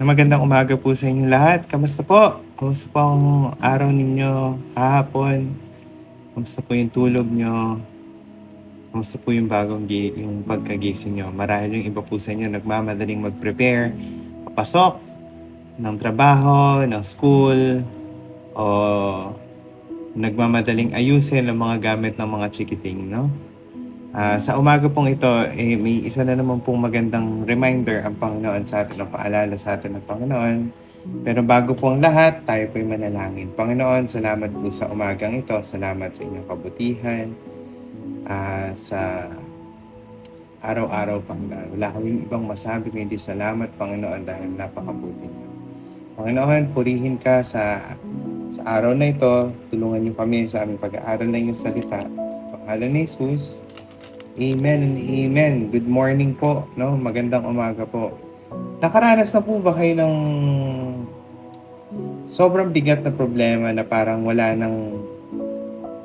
So magandang umaga po sa inyo lahat. Kamusta po? Kamusta po ang araw ninyo kahapon? Kamusta po yung tulog nyo? Kamusta po yung bagong yung pagkagising nyo? Marahil yung iba po sa inyo nagmamadaling mag-prepare, papasok ng trabaho, ng school, o nagmamadaling ayusin ang mga gamit ng mga chikiting, no? Ah, sa umaga pong ito, eh, may isa na naman pong magandang reminder ang Panginoon sa atin, ang paalala sa atin ng Panginoon. Pero bago po ang lahat, tayo po'y manalangin. Panginoon, salamat po sa umagang ito. Salamat sa inyong kabutihan. Ah, sa araw-araw, Panginoon. Wala kaming ibang masabi kundi salamat, Panginoon, dahil napakabuti niyo. Panginoon, purihin ka sa sa araw na ito. Tulungan niyo kami sa aming pag-aaral ng iyong salita. Sa pangalan ni Jesus, Amen and amen. Good morning po, no? Magandang umaga po. Nakaranas na po ba kayo ng sobrang bigat na problema na parang wala nang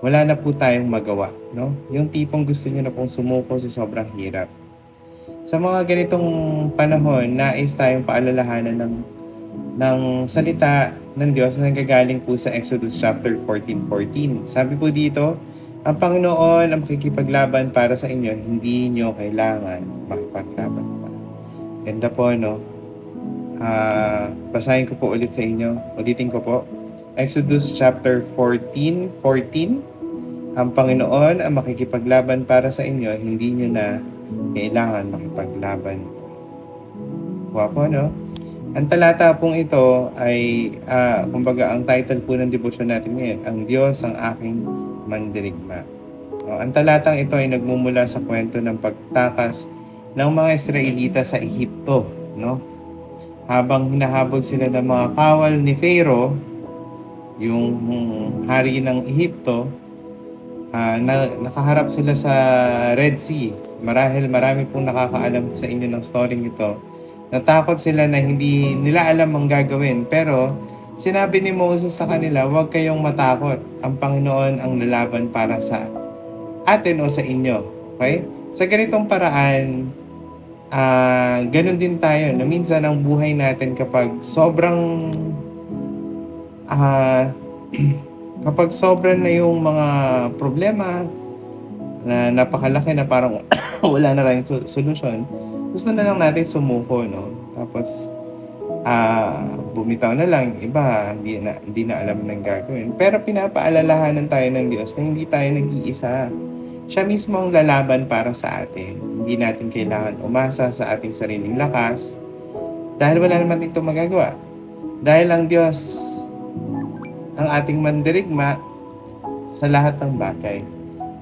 wala na po tayong magawa, no? Yung tipong gusto niyo na pong sumuko sa sobrang hirap. Sa mga ganitong panahon, nais tayong paalalahanan ng ng salita ng Diyos na nanggagaling po sa Exodus chapter 14:14. Sabi po dito, ang Panginoon ang makikipaglaban para sa inyo, hindi nyo kailangan makipaglaban pa. Ganda po, no? Ah, basahin ko po ulit sa inyo. Ulitin ko po. Exodus chapter 14, 14. Ang Panginoon ang makikipaglaban para sa inyo, hindi nyo na kailangan makipaglaban pa. Kuha po, no? Ang talata pong ito ay, ah, kumbaga, ang title po ng devotion natin ngayon, Ang Diyos ang aking mandirigma. No, ang talatang ito ay nagmumula sa kwento ng pagtakas ng mga Israelita sa Ehipto, no? Habang hinahabol sila ng mga kawal ni Pharaoh, yung hari ng Ehipto, ah, na, nakaharap sila sa Red Sea. Marahil marami pong nakakaalam sa inyo ng story ito. Natakot sila na hindi nila alam ang gagawin, pero Sinabi ni Moses sa kanila, huwag kayong matakot. Ang Panginoon ang lalaban para sa atin o sa inyo. Okay? Sa ganitong paraan, ah ganun din tayo. Na minsan ang buhay natin kapag sobrang ah kapag sobrang na yung mga problema na napakalaki na parang wala na tayong so- solusyon, gusto na lang natin sumuko, no? Tapos, ah bumitaw na lang, iba, hindi na, hindi na alam ng gagawin. Pero pinapaalalahanan tayo ng Diyos na hindi tayo nag-iisa. Siya mismo ang lalaban para sa atin. Hindi natin kailangan umasa sa ating sariling lakas dahil wala naman dito magagawa. Dahil ang Diyos ang ating mandirigma sa lahat ng bagay.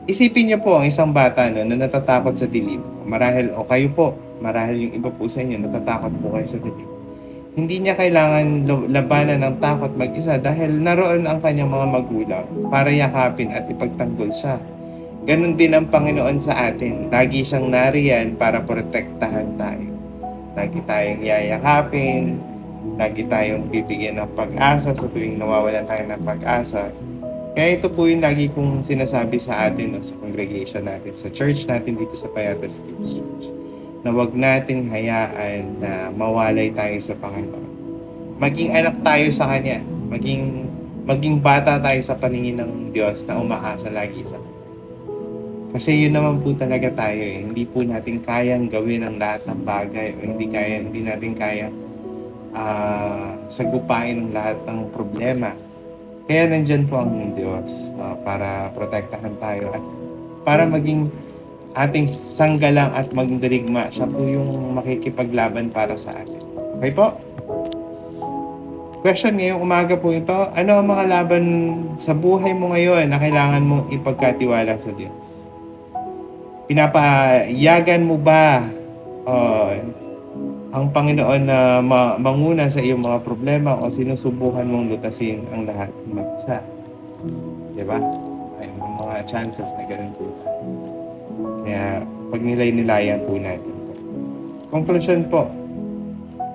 Isipin niyo po ang isang bata no, na natatakot sa dilim. Marahil, o kayo po, marahil yung iba po sa inyo, natatakot po kayo sa dilim hindi niya kailangan labanan ng takot mag-isa dahil naroon ang kanyang mga magulang para yakapin at ipagtanggol siya. Ganon din ang Panginoon sa atin. Lagi siyang nariyan para protektahan tayo. Lagi tayong yayakapin, lagi tayong bibigyan ng pag-asa sa tuwing nawawalan tayo ng pag-asa. Kaya ito po yung lagi kong sinasabi sa atin no, sa congregation natin, sa church natin dito sa Payatas Kids Church na wag nating hayaan na mawalay tayo sa Panginoon. Maging anak tayo sa Kanya. Maging, maging bata tayo sa paningin ng Diyos na umaasa lagi sa Kanya. Kasi yun naman po talaga tayo eh. Hindi po natin kayang gawin ang lahat ng bagay o hindi kaya hindi natin kaya ah sagupain ang lahat ng problema. Kaya nandyan po ang Diyos no, para protektahan tayo at para maging ating sanggalang at magdirigma. Siya po yung makikipaglaban para sa atin. Okay po? Question ngayong umaga po ito. Ano ang mga laban sa buhay mo ngayon na kailangan mong ipagkatiwala sa Diyos? Pinapayagan mo ba uh, ang Panginoon na ma- manguna sa iyong mga problema o sinusubukan mong lutasin ang lahat ng mag-isa? Diba? Ay, may mga chances na ganun po. Kaya pag nilay-nilayan po natin. Conclusion po,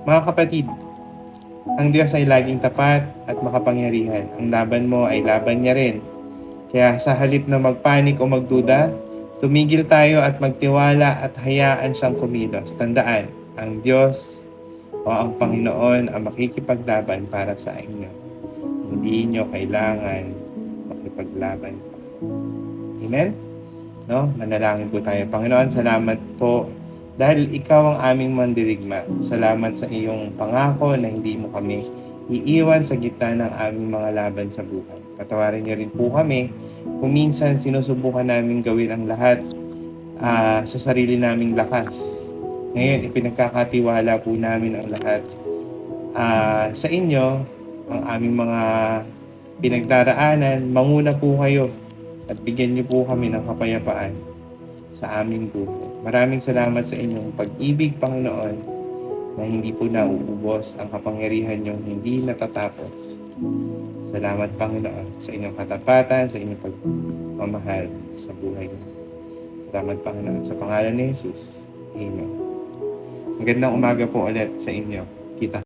mga kapatid, ang Diyos ay laging tapat at makapangyarihan. Ang laban mo ay laban niya rin. Kaya sa halip na magpanik o magduda, tumigil tayo at magtiwala at hayaan siyang kumilos. Tandaan, ang Diyos o ang Panginoon ang makikipaglaban para sa inyo. Hindi nyo kailangan makipaglaban pa. Amen? No? Manalangin po tayo. Panginoon, salamat po dahil ikaw ang aming mandirigma. Salamat sa iyong pangako na hindi mo kami iiwan sa gitna ng aming mga laban sa buhay. Patawarin niyo rin po kami kung minsan sinusubukan namin gawin ang lahat ah, sa sarili naming lakas. Ngayon, ipinagkakatiwala po namin ang lahat ah, sa inyo, ang aming mga pinagdaraanan. Manguna po kayo at bigyan niyo po kami ng kapayapaan sa aming buhay. Maraming salamat sa inyong pag-ibig, Panginoon, na hindi po nauubos ang kapangyarihan niyong hindi natatapos. Salamat, Panginoon, sa inyong katapatan, sa inyong pagmamahal sa buhay niyo. Salamat, Panginoon, sa pangalan ni Jesus. Amen. Magandang umaga po ulit sa inyo. Kita